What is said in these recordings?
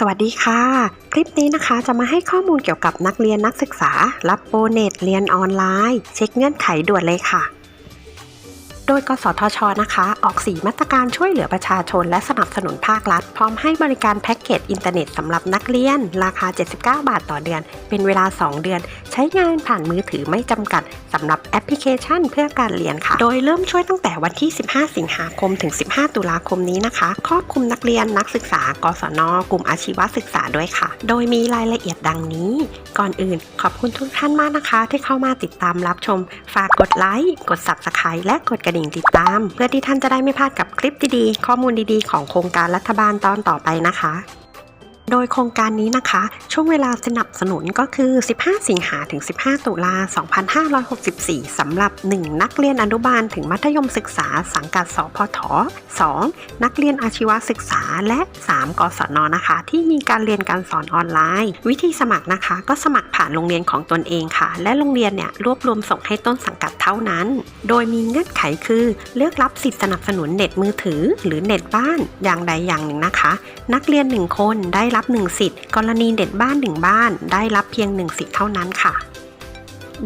สวัสดีค่ะ คลิปนี้นะคะจะมาให้ข้อมูลเกี่ยวกับนักเรียนนักศึกษา รับโปรเนตเรียนออนไลน์ เช็คเงื่อนไขด่วนเลยค่ะ โดยกสทช นะคะ ออกสีมาตรการช่วยเหลือประชาชน และสนับสนุนภาครัฐ พร้อมให้บริการแพ็กเกจอินเทอร์เน็ตสำหรับนักเรียน ราคา 79 บาทต่อเดือน เป็นเวลา 2 เดือน ใช้งานผ่านมือถือไม่จำกัดสำหรับแอปพลิเคชันเพื่อการเรียนค่ะ โดยเริ่มช่วยตั้งแต่วันที่ 15 สิงหาคมถึง 15 ตุลาคมนี้นะคะ ครอบคลุมนักเรียนนักศึกษา กศน กลุ่มอาชีวศึกษาด้วยค่ะ โดยมีรายละเอียดดังนี้ ก่อนอื่น ขอบคุณทุกท่านมากนะคะ ที่เข้ามาติดตามรับชม ฝากกดไลค์กด Subscribe และกดกระดิ่งติดตาม เพื่อที่ท่านจะได้ไม่พลาดกับคลิปดีๆ ข้อมูลดีๆ ของโครงการรัฐบาลตอนต่อไปนะคะ โดยโครงการนี้นะคะ ช่วงเวลาสนับสนุนก็คือ 15 สิงหาถึง 15 ตุลา 2564 สำหรับ 1 นักเรียนอนุบาลถึงมัธยมศึกษา สังกัดสพท 2 นักเรียนอาชีวศึกษาและ 3 กศนนะคะ ที่มีการเรียนการสอนออนไลน์ วิธีสมัครนะคะ ก็สมัครผ่านโรงเรียนของตนเองค่ะ และโรงเรียนเนี่ยรวบรวมส่งให้ต้นสังกัดเท่านั้น โดยมีเงื่อนไขคือ เลือกรับสิทธิสนับสนุนเน็ตมือถือ หรือเน็ตบ้านอย่างใดอย่างหนึ่งนะคะ นักเรียน 1 คนได้รับับ 1 สิทธิ์ กรณีเด็ดบ้าน 1 บ้าน ได้รับเพียง 1 สิทธิ์เท่านั้นค่ะ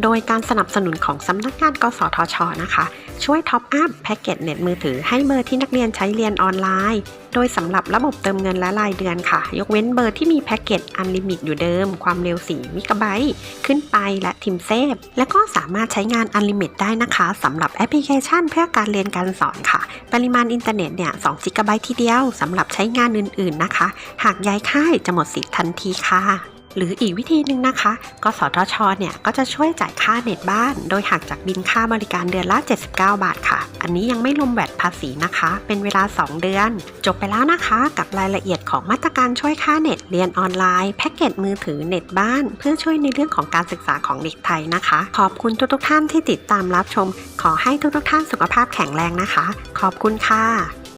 โดยการสนับสนุนของสำนักงานกสทช นะคะ ช่วยท็อปอัพแพ็กเกจเน็ตมือถือให้เบอร์ที่นักเรียนใช้เรียนออนไลน์ โดยสำหรับระบบเติมเงินและรายเดือนค่ะ ยกเว้นเบอร์ที่มีแพ็กเกจอันลิมิตอยู่เดิม ความเร็ว 4 มิกะไบต์ขึ้นไปและทิมเซฟ และก็สามารถใช้งานอันลิมิตได้นะคะสำหรับแอปพลิเคชันเพื่อการเรียนการสอนค่ะ ปริมาณอินเทอร์เน็ตเนี่ย2 g b ทีเดียวสำหรับใช้งานอื่นๆนะคะ หากย้ายค่ายจะหมดสิทธิ์ทันทีค่ะ หรืออีกวิธีหนึ่งนะคะ กสทช เนี่ยก็จะช่วยจ่ายค่าเน็ตบ้าน โดยหักจากบินค่าบริการเดือนละ 79 บาทค่ะ อันนี้ยังไม่รวมแวดภาษีนะคะ เป็นเวลา 2 เดือน จบไปแล้วนะคะกับรายละเอียดของมาตรการช่วยค่าเน็ตเรียนออนไลน์แพ็กเกจมือถือเน็ตบ้าน เพื่อช่วยในเรื่องของการศึกษาของเด็กไทยนะคะ ขอบคุณทุกๆท่านที่ติดตามรับชม ขอให้ทุกๆท่านสุขภาพแข็งแรงนะคะ ขอบคุณค่ะ